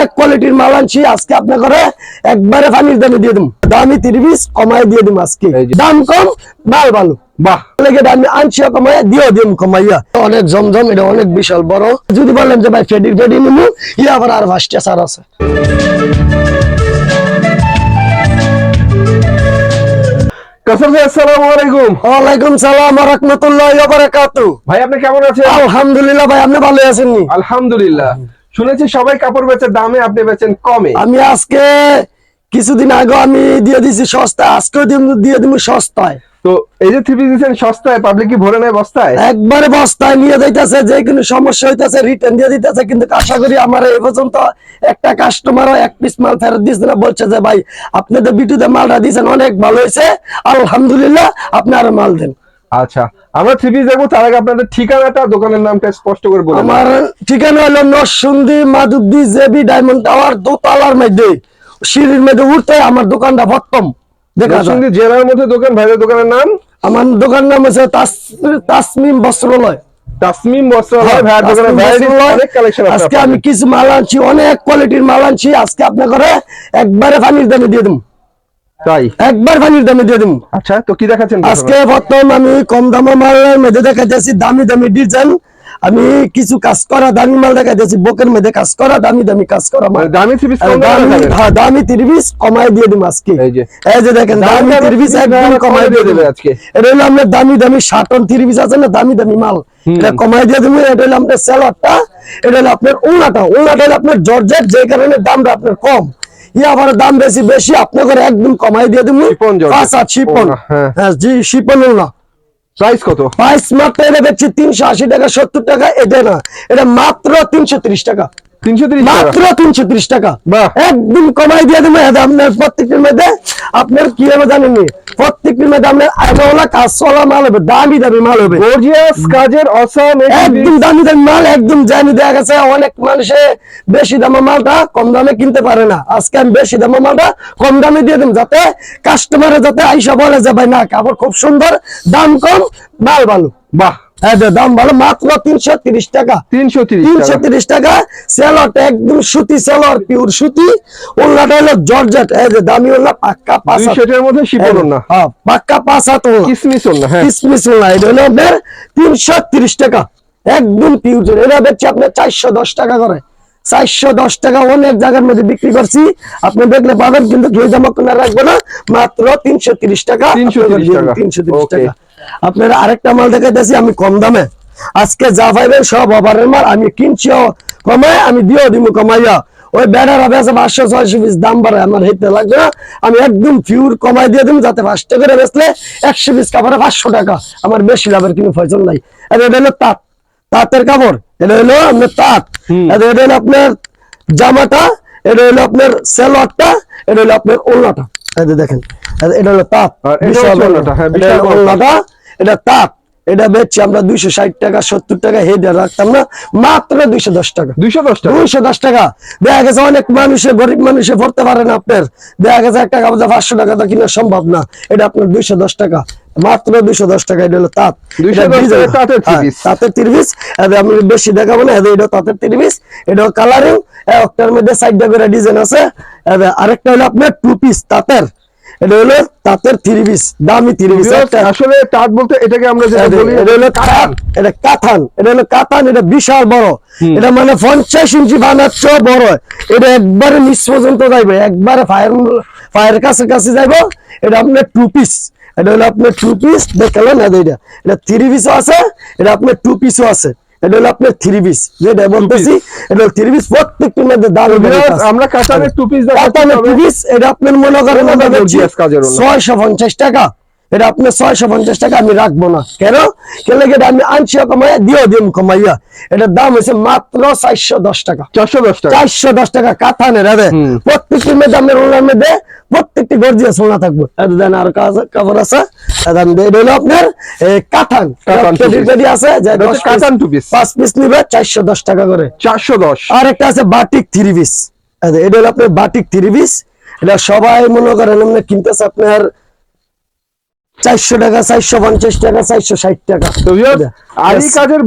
অনেক কোয়ালিটির মাল আনছি আজকে আপনার একবারে পানির দামে দিয়ে দিম। দামি তিরিশ কমাই দিয়ে দিম আজকে। দাম কম মাল ভালো। বাহ। লেগে আনছি কমাইয়া দিও দিম কমাইয়া। অনেক জমজম এটা অনেক বিশাল বড়। যদি বলেন যে ভাই ফেডি ফেডি নিমু ইয়া আবার আর পাঁচটা সার আছে। কাসম ভাই আসসালামু আলাইকুম। ওয়ালাইকুম সালাম রহমতুল্লাহ বারাকাতু ভাই আপনি কেমন আছেন? আলহামদুলিল্লাহ ভাই আপনি ভালো আছেন আলহামদুলিল্লাহ। শুনেছি সবাই কাপড় বেচে দামে আপনি বেচেন কমে। আমি আজকে কিছুদিন আগে আমি দিয়ে দিছি সস্তায় আজকেও দিয়ে দিব সস্তায়। তো এই যে থ্রি দিচ্ছেন সস্তায় পাবলিক কি ভরে নেয় বস্তায়? একবারে বস্তায় নিয়ে যাইতেছে যে কোনো সমস্যা হইতেছে রিটার্ন দিয়ে দিতেছে কিন্তু আশা করি আমার এই পর্যন্ত একটা কাস্টমারও এক পিস মাল ফেরত দিচ্ছে না বলছে যে ভাই আপনি তো বিটুতে মালটা দিয়েছেন অনেক ভালো হয়েছে। আলহামদুলিল্লাহ আপনি আরও মাল দেন। আচ্ছা আমরা থ্রি পিস দেখব তার আগে আপনাদের ঠিকানাটা দোকানের নামটা স্পষ্ট করে বলুন আমার ঠিকানা হলো Narsundi Madhabdi JB diamond tower দোতলার মধ্যে সিঁড়ির মধ্যে উঠতে আমার দোকানটা দেখা যায়। জেলার মধ্যে দোকান ভাইদের দোকানের নাম? আমার দোকান নাম তাস- তাসমিম বস্ত্রালয়। তাসমিম বস্ত্রালয় ভাইয়ের দোকানে তাসমিম variety বস্ত্রালয়। অনেক কালেকশন আছে আজকে আমি কিছু মাল আনছি অনেক কোয়ালিটির মাল আনছি আজকে আপনার ঘরে একবারে পানির দামে দিয়ে দিম তাই। একবার পানির দামে দিয়ে আচ্ছা তো কি দেখাচ্ছেন আজকে প্রথম আমি কম দামে মধ্যে দেখাইতেছি দামি দামি ডিজাইন। আমি কিছু কাজ করা দামি মাল দেখাইতেছি বুকের কাজ করা দামি দামি কাজ করা মাল। মানে দামি দামি হ্যাঁ দামি তিরিশ কমাই দিয়ে দিম আজকে। এই যে। দেখেন দামি তিরিশ একদম কমায় কমাই দিয়ে দেবে আজকে। এটা হলো আপনার দামি দামি সাটন তিরিশ আছে না দামি দামি মাল। এটা কমাই দিয়ে দেবো এটা হলো আপনার স্যালাডটা এটা হলো আপনার উনাটা উনাটা হলো আপনার জর্জেট যে কারণে দামটা আপনার কম। আবার দাম বেশি বেশি আপনাদের একদম কমাই দিয়ে দেবো আট শিপন হ্যাঁ। জি শিপন না প্রাইস কত? প্রাইস মাত্র এটা দেখছি তিনশো আশি টাকা সত্তর টাকা এটা না এটা মাত্র তিনশো ত্রিশ টাকা। মাত্র তিনশো ত্রিশ টাকা। বাহ। একদম কমাই দিয়ে দেবো। এটা আপনার প্রত্যেকটির মধ্যে আপনার কি হবে জানেননি? প্রত্যেকটির মধ্যে আপনার আইনওয়ালা কাজওয়ালা মাল হবে দামি দামি মাল হবে। গর্জিয়াস কাজের অসাম একদম দামি দামি মাল একদম জানি দেখা গেছে। অনেক মানুষে বেশি দামে মালটা কম দামে কিনতে পারে না। আজকে আমি বেশি দামে মালটা কম দামে দিয়ে দিম যাতে কাস্টমারে যাতে আইসা বলে যে ভাই না কাপড় খুব সুন্দর দাম কম মাল ভালো। বাহ। দাম ভালো মাত্র তিনশো তিরিশ টাকা। তিনশো তিনশো তিরিশ টাকা সেলট একদম সুতি সেলর পিওর সুতি। ওল্লাটা হলো জর্জেট এই যে দামি ওল্লা পাক্কা পাঁচ হাত। মধ্যে শিপন না হ্যাঁ, পাক্কা পাঁচ হাত ওল্লা কিসমিস না হ্যাঁ। কিসমিস ওল্লা এটা হলো আপনার তিনশো তিরিশ টাকা। একদম পিওর এটা দেখছি আপনার চারশো দশ টাকা করে। চারশো দশ টাকা অনেক জায়গার মধ্যে বিক্রি করছি। আপনি দেখলে পাবেন কিন্তু জামা রাখব না। মাত্র তিনশো তিরিশ টাকা। 330 টাকা। তিনশো তিরিশ টাকা। আপনার আরেকটা মাল দেখাইতেছি আমি কম দামে। আজকে যা পাইবেন সব অফারের মাল আমি কিনছিও কমায় আমি দিও দিব কমাইয়া। ওই ব্যানার হবে আছে পাঁচশো ছয়শো পিস দাম বাড়ে আমার হেঁটে লাগবে না। আমি একদম পিওর কমাই দিয়ে দিব যাতে পাঁচ টাকা করে বেচলে একশো পিস কাপড়ে পাঁচশো টাকা। আমার বেশি লাভের কিন্তু ফয়সল নাই। আর এটা হলো তাঁত। তাঁতের কাপড় এটা হলো আপনার তাঁত। আর এটা হলো আপনার জামাটা এটা হলো আপনার সেলোয়ারটা এটা হলো আপনার ওলনাটা এই যে দেখেন এটা হলো তাঁত এটা হ্যাঁ, এটা ওলনাটা এটা তাঁত এটা বেচছি আমরা দুইশো ষাট টাকা সত্তর টাকা হেড রাখতাম না মাত্র দুইশো দশ টাকা। দুইশো দশ টাকা? দুইশো দশ টাকা। দেখা গেছে অনেক মানুষে গরিব মানুষে ভরতে পারে না আপনার। দেখা গেছে একটা কাপড় পাঁচশো টাকা তো কিনা সম্ভব না। এটা আপনার দুইশো দশ টাকা। মাত্র দুইশো দশ টাকা এটা হলো তাঁত 210 এটা ডিজাইন। টাকা তাঁতের হ্যাঁ, তিরিশ। আমি বেশি দেখাবো না এটা তাঁতের তিরিশ। এটা কালারিং একটার মধ্যে সাইডটা করে ডিজাইন আছে। আরেকটা হলো আপনার টু পিস তাঁতের। এটা হলো তাঁতের থ্রি পিস দামি থ্রি পিস আসলে তাঁত বলতে এটাকে আমরা যেটা বলি এটা হলো কাতান এটা কাতান এটা হলো কাতান এটা বিশাল বড়। এটা মানে পঞ্চাশ ইঞ্চি বানাচ্ছ বড়। এটা একবারে নিচ পর্যন্ত যাইবে একবারে ফায়ার ফায়ার কাছে কাছে যাইব। এটা আপনার টু পিস এটা হলো আপনার টু পিস দেখালেন না এটা? এটা থ্রি পিসও আছে এটা আপনার টু পিসও আছে। এটা হলো আপনার থ্রি পিস যেটা বলতেছি এটা থ্রি পিস প্রত্যেকটির মধ্যে দাম আমরা কাতানের টু পিস কাতানের টু পিস এটা আপনার মনে করেন কাজের ছয়শো পঞ্চাশ টাকা। এটা আপনার ছয়শো পঞ্চাশ টাকা আমি রাখব না। কেন? কেন এটা আমি আনছি কমাইয়া দিও দিম কমাইয়া। এটার দাম হচ্ছে মাত্র চারশো দশ টাকা। চারশো দশ টাকা। চারশো দশ টাকা কাতানের হবে হুম। প্রত্যেকটির মধ্যে আপনার ওনার মধ্যে প্রত্যেকটি গর্জিয়াস সোনা থাকবে। এটা দেন আর কাপড় আছে? এটা হলো আপনার। পেটি আছে কাতান two piece। পাঁচ পিস নিবে চারশো দশ টাকা করে। চারশো দশ। আর একটা আছে বাটিক থ্রি পিস এটা হলো আপনার বাটিক থ্রি পিস এটা সবাই মনে করেন আপনি কিনতেছে আপনার চারশো টাকা চারশো পঞ্চাশ টাকা চারশো ষাট টাকা। আরি কাজের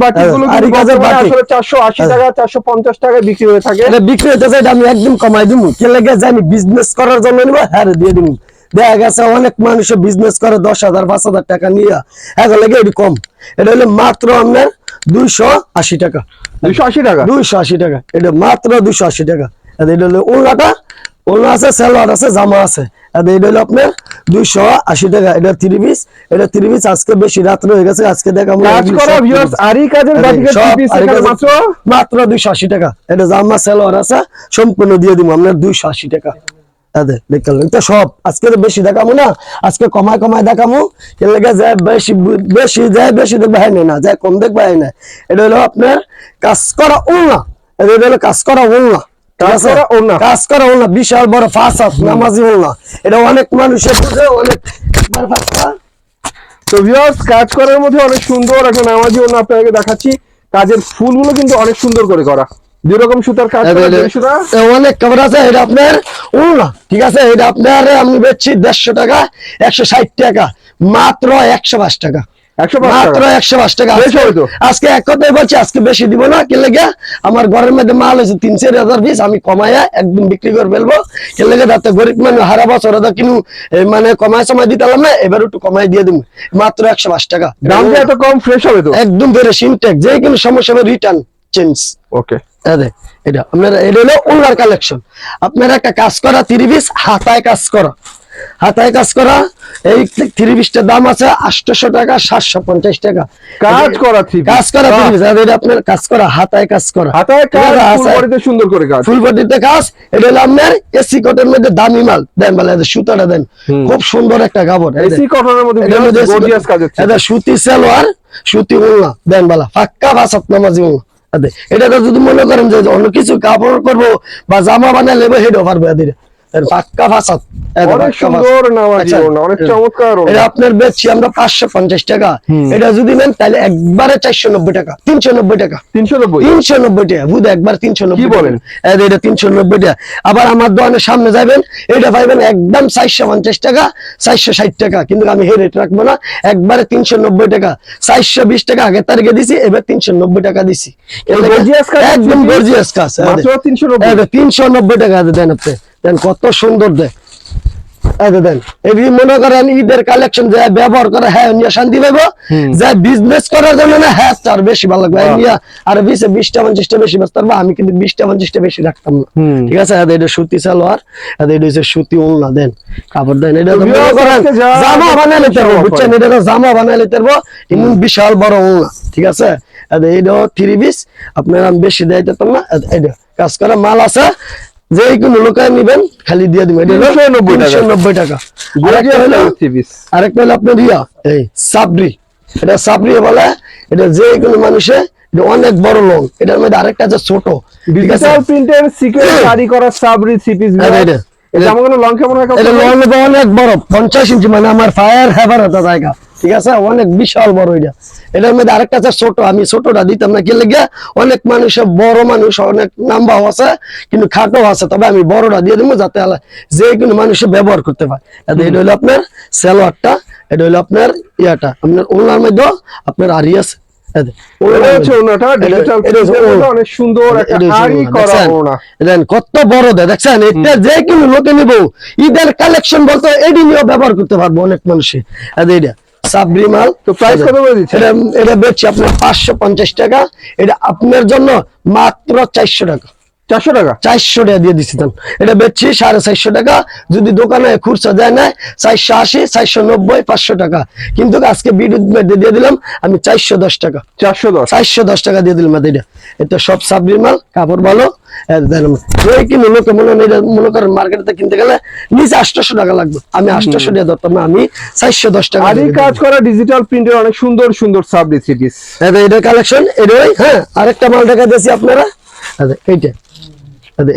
আরি কাজের। আসলে চারশো আশি টাকা চারশো পঞ্চাশ টাকায় বিক্রি হয়ে থাকে। বিক্রি হইতেছে এটা আমি একদম কমাই দিব কে লেগে জানি বিজনেস করার জন্য নিবো হ্যাঁ দিয়ে দিব দেখা গেছে অনেক মানুষ বিজনেস করে দশ হাজার পাঁচ হাজার টাকা নিয়ে। এখন লেগে এটি কম। এটা হলো মাত্র আপনার দুইশো আশি টাকা। দুশো আশি টাকা? দুইশো আশি টাকা। এটা মাত্র দুইশো আশি টাকা। এটা হলো উল্লাটা উল্লা আছে সালোয়ার আছে জামা আছে। এটা হলো আপনার দুইশো আশি টাকা। এটা থ্রি পিস এটা থ্রি পিস আজকে বেশি রাত্রে হয়ে গেছে। আজকে দেখা কাজ করা ভিউয়ার্স আরি কাজের বাটিকের সব থ্রি পিস আরি এখানে কাজের- মাত্র। মাত্র দুইশো আশি টাকা। এটা জামা সালোয়ার আছে সম্পূর্ণ দিয়ে দিব আপনার দুইশো আশি টাকা। সব। আজকে তো বেশি দেখামো না। আজকে কমায় কমায় দেখামো। এর লেগে যায় বেশি বেশি যায় বেশি দেখবে হয় না। যায় কম দেখবে হয় না এটা হলো আপনার কাজ করা উল্লা এটা হলো কাজ করা উল্লা কাজ? করা করা বিশাল বড় ফাঁসাত নামাজি উল্লা এটা অনেক মানুষে বুঝে অনেক তো ভিউয়ার্স কাজ করার মধ্যে অনেক সুন্দর একটা নামাজি অন্য আপনাকে দেখাচ্ছি। কাজের ফুলগুলো কিন্তু অনেক সুন্দর করে করা। দুই রকম সুতার কাজ অনেক খবর আছে এটা আপনার উল্লা ঠিক আছে? এটা আপনার আমি বেচছি দেড়শো টাকা একশো ষাট টাকা মাত্র একশো পাঁচ টাকা। মাত্র একশো পাঁচ টাকা। আজকে- এক কথাই বলছি আজকে বেশি দিব না। কে লেগে আমার ঘরের মধ্যে মাল হয়েছে তিন চার হাজার পিস আমি কমাইয়া একদম বিক্রি করে ফেলব। কে লেগে যাতে গরিব মানুষ হারা বছর ওদের কিনু মানে কমায় সময় দিতে পারলাম না এবার একটু কমাই দিয়ে দিব মাত্র একশো পাঁচ টাকা। এত কম ফ্রেশ হবে তো? একদম যে কোনো সমস্যা রিটার্ন চেঞ্জ ওকে এটা আপনার এটা হলো উল্লার কালেকশন আপনার একটা কাজ করা তিরিশ হাতায় কাজ করা। হাতায় কাজ করা এই থ্রি পিসটার দাম আছে আটশো টাকা সাতশো পঞ্চাশ টাকা। কাজ করা কাজ করা থ্রি পিস আপনার কাজ করা হাতায় কাজ করা। হাতায়। সুন্দর করে কাজ। ফুল বডিতে কাজ এটা হলো আপনার এসি কোটের মধ্যে দামি মাল। দেন বলে সুতাটা দেন খুব সুন্দর একটা কাপড় এসি। কটনের মধ্যে এটা সুতি সালোয়ার সুতি উল্লা দেন বালা পাক্কা ভাষাত নামাজি উল্লা এটা তো যদি মনে করেন যে অন্য কিছু কাপড় করব বা জামা বানাই লেবো হেডও পারবে এদের পাক্কা ভাষাত অনেক সুন্দর নামাজি আচ্ছা, ওড়না, অনেক চমৎকার এটা আপনার বেচছি আমরা পাঁচশো পঞ্চাশ টাকা। এটা যদি নেন তাহলে একবারে চারশো নব্বই টাকা তিনশো নব্বই টাকা। তিনশো নব্বই? তিনশো নব্বই টাকা বুধ একবার তিনশো নব্বই বলেন? টাকা। এই যে এটা তিনশো নব্বই টাকা। আবার আমার দোকানের সামনে যাবেন এটা পাইবেন একদম চারশো পঞ্চাশ টাকা চারশো ষাট টাকা। কিন্তু আমি হে রেট রাখব না একবারে তিনশো নব্বই টাকা। চারশো বিশ টাকা আগের তারিখে দিছি এবার তিনশো নব্বই টাকা দিছি। একদম? গর্জিয়াস কাজ তিনশো নব্বই? টাকা দেন আপনি। দেন কত সুন্দর দেয় দেন এই মনে করেন ঈদের কালেকশন যে ব্যবহার করে হ্যাঁ নিয়ে শান্তি পাবো যে বিজনেস করার জন্য না হ্যাঁ তার বেশি ভালো লাগবে। নিয়ে আর বিশে বিশটা পঞ্চাশটা বেশি ব্যস্ত পারব আমি কিন্তু বিশটা পঞ্চাশটা বেশি রাখতাম না। ঠিক আছে? আর এটা সুতি সালোয়ার আর এটা হচ্ছে সুতি উলনা দেন। কাপড় দেন এটা জামা বানাই নিতে পারব বুঝছেন? এটা তো জামা বানাই নিতে পারব এমন বিশাল বড় উলনা ঠিক আছে? এটা থ্রি পিস আপনার আমি বেশি দেয় যেতাম না। এটা কাজ করে মাল আছে যে কোনো নিবেন খালি দিয়ে দিবেন। এটা হলো 390 টাকা। 390 টাকা। আরেকটা হলো আরেকটা হলো আপনার ইয়া এই সাবরি। এটা সাবরি বলে এটা যে কোনো মানুষে এটা অনেক বড় লং এটার মধ্যে আরেকটা আছে ছোট। ডিজিটাল প্রিন্টের সিকোয়েন্স শাড়ি করা সাবরি থ্রি পিস হ্যাঁ, এটা- আমার কোনো লং কেমন এটা লং অনেক বড় পঞ্চাশ ইঞ্চি মানে আমার ফায়ার হ্যাভার হতো জায়গা। ঠিক আছে? অনেক বিশাল বড় এটা। এটার মধ্যে আরেকটা আছে ছোট। আমি ছোটটা দিতাম না কি লেগে অনেক মানুষ বড় মানুষ অনেক নাম্বাও আছে কিন্তু খাটো আছে। তবে আমি বড়টা দিয়ে দেবো যাতে যে কোনো মানুষে ব্যবহার করতে পারে। এটা এটা হলো আপনার সালোয়ারটা এটা হলো আপনার ইয়াটা। আপনার ওনার মধ্যে আপনার আরি আছে। এটা এটা- এটা এটা কত বড় দেয় দেখছেন? এটা যে কোনো লোকে নিব। ঈদের কালেকশন বলতে এডি নিয়েও ব্যবহার করতে পারব অনেক মানুষে। আর এটা। সাবরি মাল তো প্রাইস কত করে দিচ্ছেন? এটা এটা বেচছি আপনার পাঁচশো পঞ্চাশ টাকা। এটা আপনার জন্য মাত্র চারশো টাকা। চারশো টাকা? চারশো টাকা দিয়ে দিচ্ছি এটা বেচছি সাড়ে চারশো টাকা। যদি দোকানে খুচরা দেয় না চারশো আশি চারশো নব্বই পাঁচশো টাকা। কিন্তু আজকে বিদ্যুৎ মধ্যে দিয়ে দিলাম আমি চারশো দশ টাকা। চারশো দশ? চারশো দশ টাকা দিয়ে দিলাম এটা। এটা সব সাবরির মাল কাপড় ভালো কিনে লোকে মনে মনে করেন মার্কেটে কিনতে গেলে নিচে আটশোশো টাকা লাগবে। আমি আটশোশো টাকা ধরতাম না আমি চারশো দশ টাকা দিয়ে কাজ করা ডিজিটাল প্রিন্টের অনেক সুন্দর সুন্দর সাবরি থ্রি পিস এটা এটা কালেকশন এটাই হ্যাঁ আরেকটা মাল দেখা দিয়েছি আপনারা আরে এইটা। আরে এটা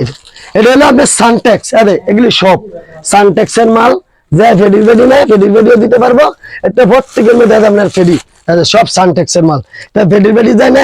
এটা হলো আপনার সানটেক্স আরে এগুলি সব সানটেক্সের মাল। যে ফেডির বেডি নেয় ফেডির বেডিও দিতে পারব। একটা প্রত্যেকের মধ্যে আপনার ফেডি সব সানটেক্সের মাল। তা ফেডির বেডি যায় না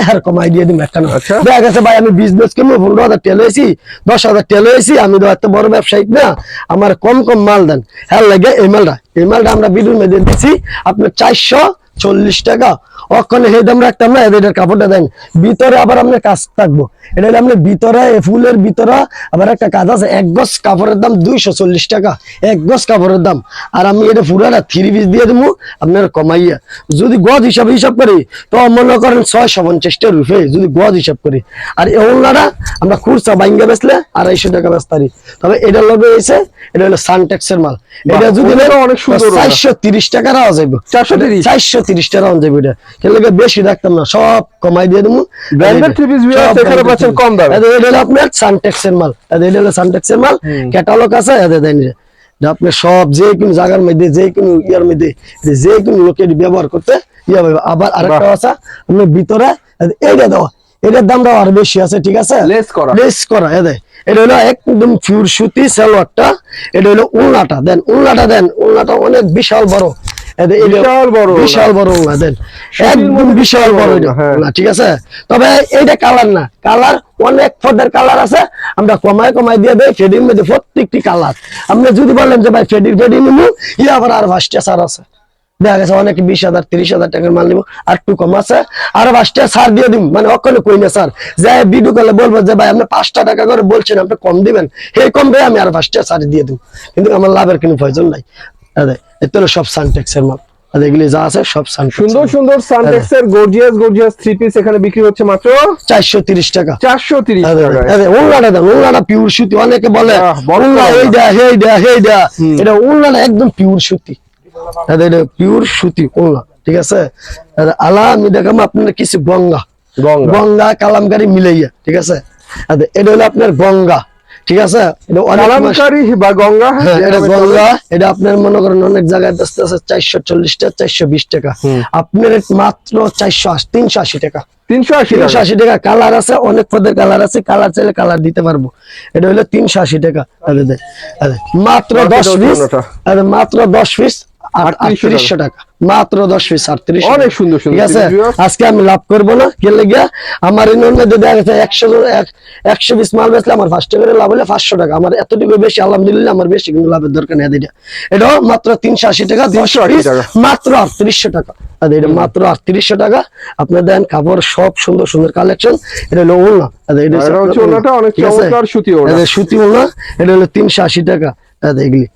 দিন একটা আচ্ছা। দেখা গেছে ভাই আমি বিজনেস করব পনেরো হাজার টেল হয়েছি দশ হাজার টেল হয়েছি আমি তো এত বড় ব্যবসায়িক না। আমার কম কম মাল দেন। হ্যাঁ লাগে এই মালটা। এই মালটা আমরা বিদুর মধ্যে দিচ্ছি আপনার চারশো চল্লিশ টাকা। ওখানে সেই দাম রাখতাম না এদের কাপড়টা দেন। ভিতরে আবার আপনার কাজ থাকব। এটা হলো আপনার ভিতরে এ ফুলের ভিতরে আবার একটা কাজ আছে এক গজ কাপড়ের দাম দুইশো চল্লিশ টাকা। এক গজ কাপড়ের দাম। আর আমি এটা পুরাটা থ্রি পিস দিয়ে দেবো আপনার কমাইয়া। যদি গজ হিসাবে হিসাব করি তো মনে করেন ছয়শো পঞ্চাশটা রুপে যদি গজ হিসাব করি। আর ওনারা আমরা খুরসা বাইঙ্গা বেচলে আড়াইশো টাকা বেচতারি তবে এটা লগে এসে এটা হলো সানটেক্সের মাল। এটা যদি অনেক সুন্দর চারশো তিরিশ টাকা রাওয়া যাইব। 430 চারশো তিরিশ টাকা রাওয়া যাইব এটা। খেলে বেশি রাখতাম না সব কমাই দিয়ে দেবো এখানে পাচ্ছেন কম দামে। এটা হলো আপনার সানটেক্সের মাল। এটা হলো সানটেক্সের মাল। ক্যাটালগ আছে এটা দেন আপনি সব যে কোনো জায়গার মধ্যে যে কোনো ইয়ার মধ্যে যে কোনো লোকের ব্যবহার করতে ইয়া। আবার আরেকটা। আছে আপনার ভিতরে এইটা দেওয়া। এটার দাম দামটা আর বেশি আছে ঠিক আছে? Less করা। লেস করা এ দেয় এটা হলো একদম পিওর সুতি সালোয়ারটা। এটা হলো উলনাটা। দেন উলনাটা দেন উলনাটা অনেক বিশাল বড়। বিশাল বড় বিশাল বড় উলনা দেন। একদম বিশাল বড় এটা হ্যাঁ। ঠিক আছে? তবে এইটা কালার না। কালার অনেক কালার আছে। আমরা কমায় কমায় দিয়ে দেয় ফেডির মধ্যে প্রত্যেকটি কালার। আপনি যদি বলেন যে ভাই ফেডির ফেডি নিবো ইয়ে আবার আর পাঁচটা সার আছে। দেখা গেছে অনেকে বিশ হাজার তিরিশ হাজার টাকার মাল নিবো আর একটু কম আছে। আর পাঁচটা সার দিয়ে দিব মানে অক্ষণে কই না স্যার যে ভিডিও কলে বলব যে ভাই আপনি পাঁচটা টাকা করে বলছেন আপনি কম দিবেন। সেই কম দিয়ে আমি আর পাঁচটা সার দিয়ে দিব কিন্তু আমার লাভের কোনো প্রয়োজন নাই। আরে এত হলো সব সানটেক্সের মাল। আর এগুলি যা আছে সব সানটেক্স সুন্দর সুন্দর সানটেক্স এর গর্জিয়াস গর্জিয়াস থ্রি পিস এখানে বিক্রি হচ্ছে মাত্র চারশো তিরিশ টাকা। চারশো তিরিশ আরে, উলনাটা দেন পিওর সুতি। অনেকে বলে উলনা। এই দেয়া এই দেয়া এই দেয়া এটা উলনাটা একদম পিওর সুতি। এটা পিওর সুতি উলনা ঠিক আছে? আরে, আলা আমি দেখাম আপনার কিছু গঙ্গা। গঙ্গা। গঙ্গা কালামকারি মিলাইয়া ঠিক আছে? এটা হলো আপনার গঙ্গা। ঠিক আছে? বা গঙ্গা? হ্যাঁ, এটা গঙ্গা। এটা আপনার মনে করেন অনেক জায়গায় আছে চারশো চল্লিশ টাকা চারশো বিশ টাকা আপনার মাত্র চারশো আশি তিনশো আশি টাকা। তিনশো আশি তিনশো আশি টাকা। কালার আছে অনেক পদের কালার আছে কালার চাইলে কালার দিতে পারব। এটা হলো তিনশো আশি টাকা। মাত্র দশ পিস। মাত্র দশ পিস। আটত্রিশশো আটত্রিশশো টাকা। মাত্র দশ পিস আটত্রিশ অনেক সুন্দর সুন্দর। ঠিক আছে? আজকে আমি লাভ করব না। আমার যদি একশো একশো পিস মাল বেচলে আমার ফার্স্ট করে লাভ হলে পাঁচশো টাকা। আমার এতটুকু বেশি আলহামদুলিল্লাহ আমার বেশি কিন্তু লাভের দরকার নেই এটা এটাও মাত্র তিনশো আশি টাকা দশ 380 পিস টাকা। মাত্র আটত্রিশশো টাকা। এটা মাত্র আটত্রিশশো টাকা। আপনার দেন কাপড় সব সুন্দর সুন্দর কালেকশন এটা হলো ওলনা সুতি ওড়না। এটা সুতি ওলনা এটা হলো তিনশো আশি টাকা এগুলি।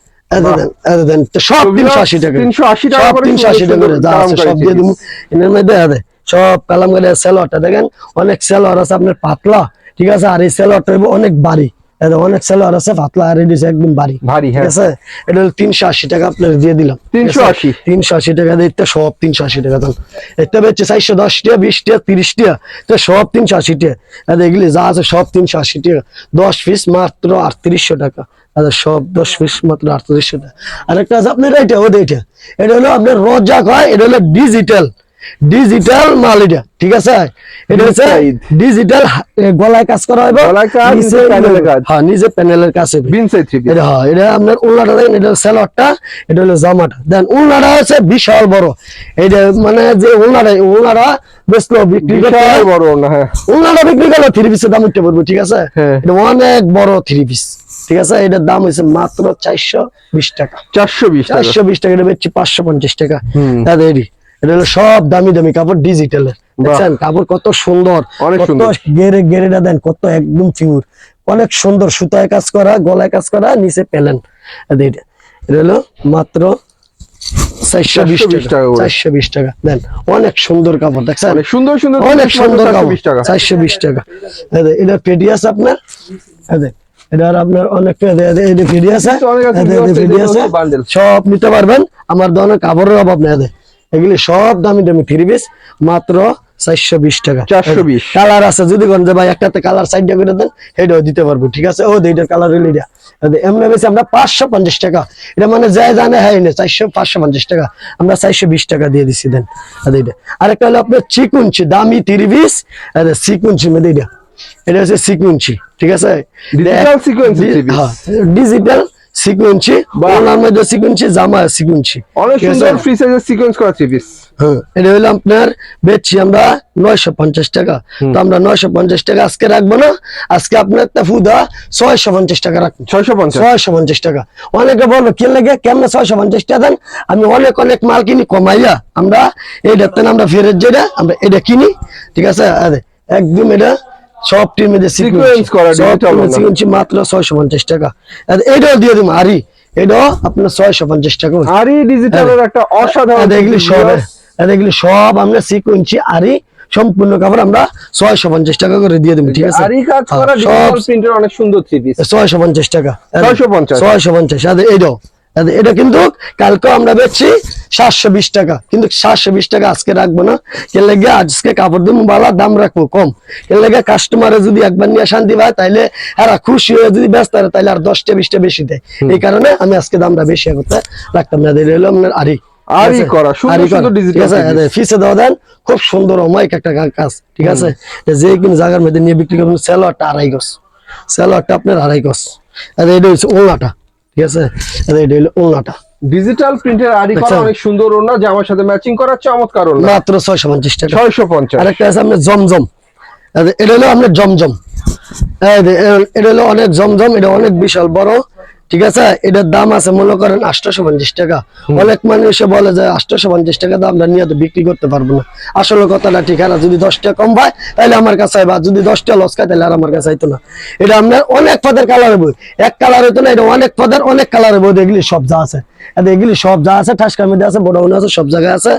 সব তিনশো আশি টাকা 380 টাকা তিনশো আশি টাকা করে যা আছে সব দিয়ে দিব। এর মধ্যে আছে সব কালামকারী সেলোয়ারটা দেখেন অনেক সেলোয়ার আছে আপনার পাতলা ঠিক আছে? আর এই অনেক বাড়ি। অনেক সেলোয়ার আছে পাতলা আর এটি একদম বাড়ি। ভারী, ঠিক হ্যাঁ। আছে? এটা হলো তিনশো আশি টাকা আপনার দিয়ে দিলাম। 380 তিনশো আশি। টাকা দিতে সব তিনশো আশি টাকা দাম। চারশো দশ বিশ তিরিশ তো সব তিনশো আশি এগুলি যা আছে সব তিনশো আশি টাকা দশ পিস মাত্র আটত্রিশশো টাকা। আর সব দশ পিস মাত্র আটত্রিশশো টাকা। আরেকটা আছে, আপনার এটা ওদের এটা। এটা হলো আপনার রোজা হয়, এটা হলো ডিজিটাল ডিজিটাল মাল এটা ঠিক আছে? এটা হচ্ছে ডিজিটাল গলায় কাজ করা হবে নিচে প্যানেলের কাজ। হ্যাঁ নিজে প্যানেলের কাছে এটা হয় এটা আপনার উল্লাটা দেখেন এটা স্যালোয়ারটা এটা হলো জামাটা। দেন উল্লাটা হচ্ছে বিশাল বড়। এইটা মানে যে উল্লাটা উল্লাটা বেচলো বিক্রি করতে বড় হ্যাঁ। উল্লাটা বিক্রি করল থ্রি পিসের দাম উঠতে পারব ঠিক আছে? হ্যাঁ। এটা অনেক বড় থ্রি পিস ঠিক আছে? এটার দাম হয়েছে মাত্র চারশো বিশ টাকা। চারশো বিশ টাকা। চারশো বিশ টাকা এটা বেচছি পাঁচশো পঞ্চাশ টাকা। হুম। এটা হলো সব দামি দামি কাপড় ডিজিটালের দেখছেন? কাপড় কত সুন্দর অনেক কত। গেরে গেরেটা দেন কত একদম পিওর অনেক সুন্দর সুতায় কাজ করা গলায় কাজ করা নিচে পেলেন এটা হলো মাত্র অনেক সুন্দর কাপড় দেখছেন? সুন্দর সুন্দর অনেক সুন্দর মাত্র কাপড় চারশো বিশ টাকা। এই এটা পেটি আছে আপনার? অনেক আছে। সব নিতে পারবেন। আমার দোকানে কাপড়ের অভাব নেই। এগুলি সব দামি দামি থ্রি পিস মাত্র চারশো বিশ টাকা। 420 কালার আছে যদি কোন যে ভাই একটাতে কালার সাইড করে দেন এটাও দিতে পারব ঠিক আছে? ও এইটার কালার হইলে এটা। এমনি বেশি আমরা পাঁচশো পঞ্চাশ টাকা। এটা মানে যাই জানে হ্যাঁ না চারশো পাঁচশো পঞ্চাশ টাকা। আমরা চারশো বিশ টাকা দিয়ে দিচ্ছি দেন। এটা আরেকটা হলো আপনার চিকুনছি দামি থ্রি পিস চিকুনছি মেয়েদের এটা এটা হচ্ছে সিকুয়েন্সি ঠিক আছে? ডিজিটাল সিকুয়েন্সি। ওনার মধ্যে সিকুয়েন্সি জামা সিকুয়েন্সি। অনেক সুন্দর ফ্রি সাইজের সিকোয়েন্স করা থ্রি পিস হ্যাঁ এটা হলো আপনার বেচছি আমরা নয়শো পঞ্চাশ টাকা। তো আমরা নয়শো পঞ্চাশ টাকা আজকে রাখব না আজকে আপনার একটা ফুদা ছয়শো পঞ্চাশ টাকা রাখব। ছয়শো পঞ্চাশ? ছয়শো পঞ্চাশ টাকা। অনেকে বলব কি লাগে? কেমনে ছয়শো পঞ্চাশ টাকা দেন? আমি অনেক অনেক মাল কিনি কমাইয়া আমরা এইটাতে আমরা ফেরত যেটা আমরা এটা কিনি। ঠিক আছে? একদম এটা সব টিমের Sequence করা, না। মাত্র ছয়শো পঞ্চাশ টাকা। আর এটাও দিয়ে দিব আরি এটাও আপনার ছয়শো পঞ্চাশ টাকা আর এই ডিজিটালের একটা অসাধারণ এগুলি সব। এগুলি সব আমরা সিকুয়েন্সি আরি সম্পূর্ণ কাপড় আমরা ছয়শো পঞ্চাশ টাকা করে দিয়ে দেবো ঠিক আছে? আরই কাজ করা হ্যাঁ, ডিজিটাল প্রিন্টের অনেক সুন্দর থ্রি পিস ছয়শো পঞ্চাশ টাকা। 650 ছয়শো পঞ্চাশ। এটাও আরে এটা কিন্তু কালকে আমরা বেচছি সাতশো বিশ টাকা। কিন্তু সাতশো বিশ টাকা আজকে রাখব না। এর লেগে আজকে কাপড় দিব বালা দাম রাখব কম। এর লেগে কাস্টমারে যদি একবার নিয়ে শান্তি পায় তাইলে এরা খুশি হয়ে যদি ব্যস্ত হয় তাইলে আর দশটা বিশটা বেশি দেয়। এই কারণে আমি আজকে দামটা বেশি করতে রাখতাম না। এটা হলো আপনার আরি। আরি ঠিক আছে? করা, সুন্দর সুন্দর digital ঠিক আছে? piece। আরে ফিসে দেওয়া দেন। খুব সুন্দর অমায়িক একটা কাজ। ঠিক আছে? যে কোনো জায়গার মধ্যে নিয়ে বিক্রি করবেন স্যালোয়ারটা আড়াই গছ স্যালোয়ারটা আপনার আড়াই গছ এটা হচ্ছে ওলনাটা ঠিক আছে? এটা হলো ওলনাটা ডিজিটাল প্রিন্টের আরি করা অনেক সুন্দর ওড়না আমার সাথে ম্যাচিং করা চমৎকার ওড়না। মাত্র ছয়শো পঞ্চাশ টাকা। ছয়শো পঞ্চাশ। আরেকটা আছে আপনার জমজম। এটা হলো আপনার জমজম। এই এটা হলো অনেক জমজম এটা অনেক বিশাল বড়। ঠিক আছে? এটার দাম আছে মনে করেন আটশোশো পঞ্চাশ টাকা। অনেক মানুষ বলে যে আটশোশো পঞ্চাশ টাকা দাম আমরা নিয়ে তো বিক্রি করতে পারব না। আসলে কথাটা ঠিক আছে যদি দশ টাকা কম পায় তাহলে আমার কাছে আইবা যদি দশ টাকা লস খায় তাহলে আর আমার কাছে আইতো না। এটা আপনার অনেক পদের কালার বই। এক কালার হইতো না এটা অনেক পদের অনেক কালারের বই এগুলি সব যা আছে। আর এগুলি সব যা আছে ঠাসকার মধ্যে আছে বড় আছে সব জায়গায় আছে।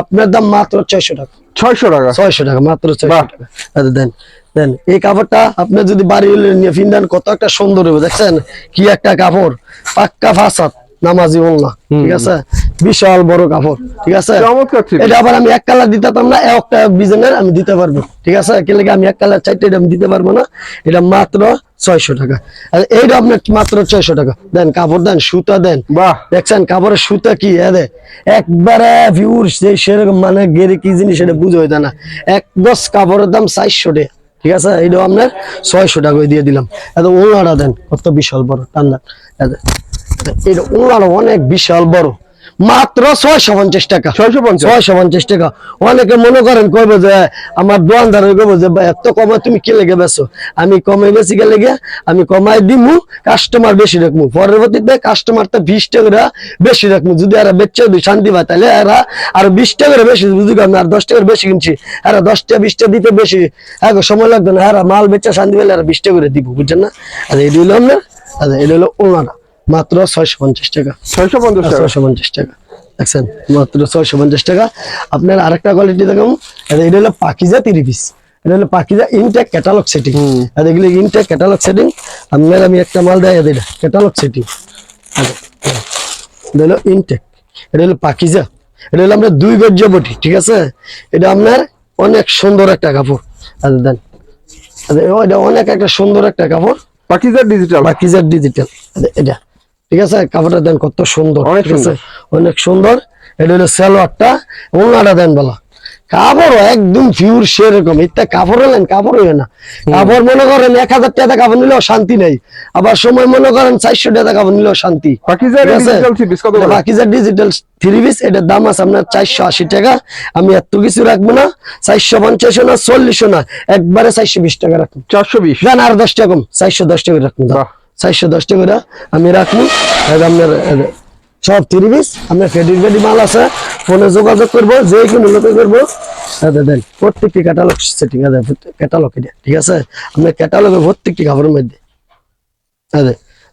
আপনার দাম মাত্র ছয়শো টাকা। ছয়শো টাকা। ছয়শো টাকা মাত্র ছয়শো টাকা। আচ্ছা, দেন। দেন এই কাপড়টা আপনি যদি বাড়ি নিয়ে ফিন্দান কত একটা সুন্দর হবে দেখছেন? কি একটা কাপড় পাক্কা ফাসাদ নামাজি না ঠিক আছে? বিশাল বড় কাপড় ঠিক আছে? এটা আবার আমি এক কালার দিতাম না একটা বিজনের আমি দিতে পারব ঠিক আছে? একে লেগে আমি এক কালার চারটে আমি দিতে পারব না? এটা মাত্র ছয়শো টাকা। আর এইটা আপনার মাত্র ছয়শো টাকা? দেন কাপড় দেন সুতা দেন। দেখছেন কাপড়ের সুতা কি এদে একবারে ভিউর যে সেরকম মানে গেরে কি জিনিস এটা বুঝে হইতা না এক দশ কাপড়ের দাম চারশো টাকা। ঠিক আছে? এইটাও আপনার ছয়শো টাকা দিয়ে দিলাম। এত ওনারা দেন, কত বিশাল বড় ঠান্ডা এটা ওনারা অনেক বিশাল বড়। মাত্র ছয়শো পঞ্চাশ টাকা। 650 ছয়শো পঞ্চাশ টাকা। অনেকে মনে করেন করব যে আমার দোয়ানদার করব যে ভাই এত কমায় তুমি কে লেগে বেছো আমি কমাই বেশি গে লেগে আমি কমাই দিমু কাস্টমার বেশি রাখব পরবর্তীতে কাস্টমার তো বিশ টাকা বেশি রাখব যদি এরা বেচে যদি শান্তি পায় তাহলে এরা আর বিশ টাকা বেশি বুঝি আমি আর দশ টাকার বেশি কিনছি। এরা দশটা বিশটা দিতে বেশি। এক সময় লাগবে না। এরা মাল বেচে শান্তি পেলে এরা বিশ টাকা করে দিব বুঝছেন না? আর এটা হলো আপনার আচ্ছা এটা হলো ওনারা। মাত্র ছয়শো পঞ্চাশ টাকা। ছয়শো পঞ্চাশ টাকা? ছয়শো পঞ্চাশ টাকা। দেখছেন? মাত্র ছয়শো পঞ্চাশ টাকা। আপনার আরেকটা কোয়ালিটি দেখুন। এটা হলো পাকিজা তিরি পিস এটা হলো পাকিজা ইনটেক ক্যাটালগ সেটিং আর এগুলো ইনটেক ক্যাটালগ সেটিং আপনার আমি একটা মাল দেয় এটা ক্যাটালগ সেটিং এটা হলো ইনটেক এটা হলো পাকিজা। এটা হলো আমরা দুই গজ বটি ঠিক আছে? এটা আপনার অনেক সুন্দর একটা কাপড়। আচ্ছা দেন। আচ্ছা, এটা অনেক একটা সুন্দর একটা কাপড়। পাকিজার ডিজিটাল বাকিজার ডিজিটাল এটা। ঠিক আছে? কাপড়টা দেন কত সুন্দর ঠিক আছে? অনেক সুন্দর। এটা হলো সালোয়ারটা ওনাটা দেন বলা। কাপড় একদম পিওর সেরকম। এটা কাপড় হলেন কাপড় হইবে না। কাপড় মনে করেন এক হাজার টাকা কাপড় নিলেও শান্তি নাই। আবার সময় মনে করেন চারশো টাকা কাপড় নিলেও শান্তি? ডিজিটাল থ্রি পিস কত বাকিজার ডিজিটাল থ্রি পিস এটার দাম আছে আপনার চারশো আশি টাকা। আমি এত কিছু রাখব না। চারশো পঞ্চাশও না চল্লিশও না। একবারে চারশো বিশ টাকা রাখব। চারশো বিশ। দেন আর দশ টাকা কম চারশো দশ টাকা রাখুন। চারশো দশ টাকা করে আমি আর আপনার সব তিরিশ আপনার ফেডির ফেডি মাল আছে ফোনে যোগাযোগ করব যে কোনো লোকে করব। দেন প্রত্যেকটি ক্যাটালগ সেটিং আছে ক্যাটালগ এটা ঠিক আছে? আপনার ক্যাটালগে প্রত্যেকটি কাপড়ের মধ্যে।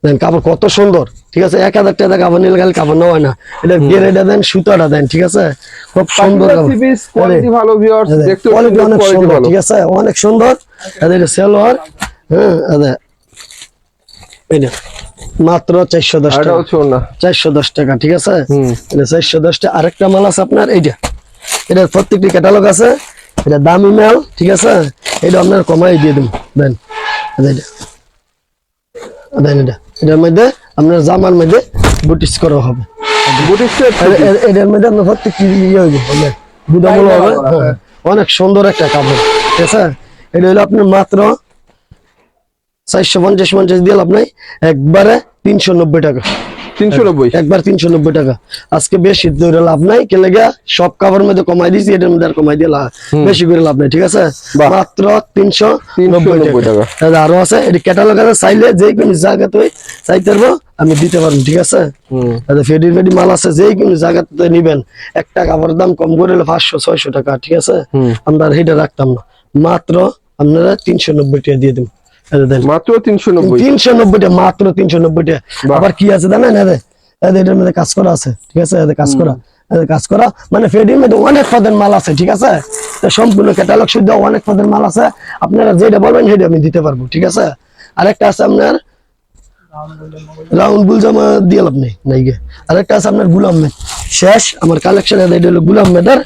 দেন কাপড় কত সুন্দর ঠিক আছে? এক হাজার টাকা কাপড় নিলে গেলে কাপড় নেওয়া না। এটা গেরেটা দেন সুতাটা দেন ঠিক আছে? খুব সুন্দর কোয়ালিটি অনেক সুন্দর ঠিক আছে? অনেক সুন্দর। সেলোয়ার হ্যাঁ এটা মাত্র চারশো দশ টাকা। চারশো দশ টাকা ঠিক আছে? চারশো দশ টাকা। আরেকটা মাল আছে আপনার এইটা এটার প্রত্যেকটি ক্যাটালগ আছে। এটা দামি মাল ঠিক আছে? এটা আপনার কমাই দিয়ে দেন দেন এটা দেন এটা। এটার মধ্যে আপনার জামার মধ্যে বুটিস করা হবে। এটার মধ্যে আপনার প্রত্যেকটি ইয়ে গুদামগুলো হবে। হ্যাঁ, অনেক সুন্দর একটা কাপড় ঠিক আছে? এটা হলো আপনার মাত্র চারশো পঞ্চাশ পঞ্চাশ দিয়ে লাভ নাই। একবারে তিনশো নব্বই টাকা। তিনশো নব্বই? একবার তিনশো নব্বই টাকা। আজকে বেশি ধরে লাভ নাই সব কাপড়ের মধ্যে কমাই দিয়েছি এটার মধ্যে আর কমাই দিয়ে বেশি করে লাভ নাই ঠিক আছে? মাত্র তিনশো নব্বই টাকা। আরও আছে এটি ক্যাটালগ আছে চাইলে যে কোনো জায়গাতে চাইতে পারব আমি দিতে পারব ঠিক আছে? ফেডি ফেডি মাল আছে যে কোনো জায়গাতে নিবেন। একটা কাপড়ের দাম কম করে হলে পাঁচশো ছয়শো টাকা ঠিক আছে? আমরা এটা রাখতাম না। মাত্র আপনারা তিনশো নব্বই টাকা দিয়ে দেন। মাত্র তিনশো নব্বই। তিনশো মাত্র তিনশো নব্বই আবার কি আছে জানেন? এটার মধ্যে কাজ করা আছে ঠিক আছে? এদের কাজ করা কাজ করা মানে ফেডির মধ্যে অনেক পদের মাল আছে ঠিক আছে? সম্পূর্ণ ক্যাটালগ শুদ্ধ অনেক পদের মাল আছে। আপনারা যেটা বলবেন সেটা আমি দিতে পারব ঠিক আছে? আরেকটা আছে আপনার রাউন্ড বুল জামা দিয়ে লাভ নেই নাই আরেকটা আছে আপনার গুলাম শেষ। আমার কালেকশন এটা হলো গুলাম মেদের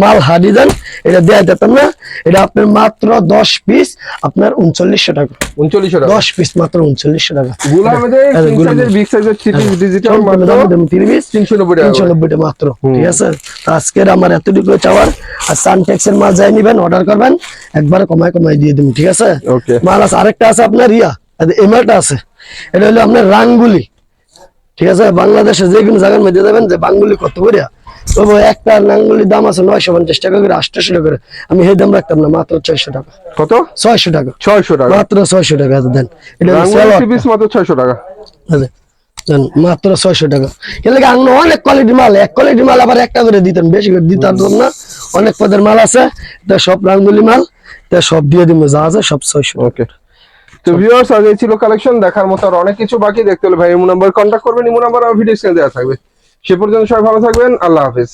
মাল হাডি দেন এটা দেয়া যেতাম না। এটা আপনার মাত্র দশ পিস আপনার উনচল্লিশশো টাকা। উনচল্লিশশো টাকা। দশ পিস মাত্র উনচল্লিশশো টাকা। হ্যাঁ, তিনশো টাকা। তিনশো। নব্বইটা মাত্র। ঠিক আছে? আজকের আমার এতটুকু চাওয়ার। আর মাল যাই নিবেন অর্ডার করবেন একবারে কমায় কমায় দিয়ে দিবেন ঠিক আছে? মাল আছে আরেকটা আছে আপনার ইয়া এমআরটা আছে। এটা হলো আপনার রাঙ্গুলি। ঠিক আছে? বাংলাদেশে যে কোনো জায়গার মধ্যে যাবেন যে বাঙ্গুলি কত করে তবু একটা রাঙ্গুলির দাম আছে নয়শো পঞ্চাশ টাকা করে আটশোশো টাকা করে। আমি সেই দাম রাখতাম না মাত্র ছয়শো টাকা। কত? ছয়শো টাকা। ছয়শো টাকা। মাত্র ছয়শো টাকা দেন। এটা সালোয়ারটা। থ্রি পিস মাত্র ছয়শো টাকা। আচ্ছা, দেন, মাত্র ছয়শো টাকা। এর লাগে আঙ্গ অনেক কোয়ালিটি মাল এক কোয়ালিটি মাল আবার একটা করে দিতেন বেশি করে দিতাম না। অনেক পদের মাল আছে তা সব রাঙ্গুলি মাল তা সব দিয়ে দিব যা আছে সব ছয়শো ওকে তো ভিউয়ার্স আগে ছিল কালেকশন দেখার মতো আর অনেক কিছু বাকি। দেখতে হলে ভাই ইমো নাম্বার কন্ট্যাক্ট করবেন ইমো নাম্বার আমার ভিডিও স্ক্রিনে দেওয়া থাকবে? সে পর্যন্ত সবাই ভালো থাকবেন আল্লাহ হাফেজ।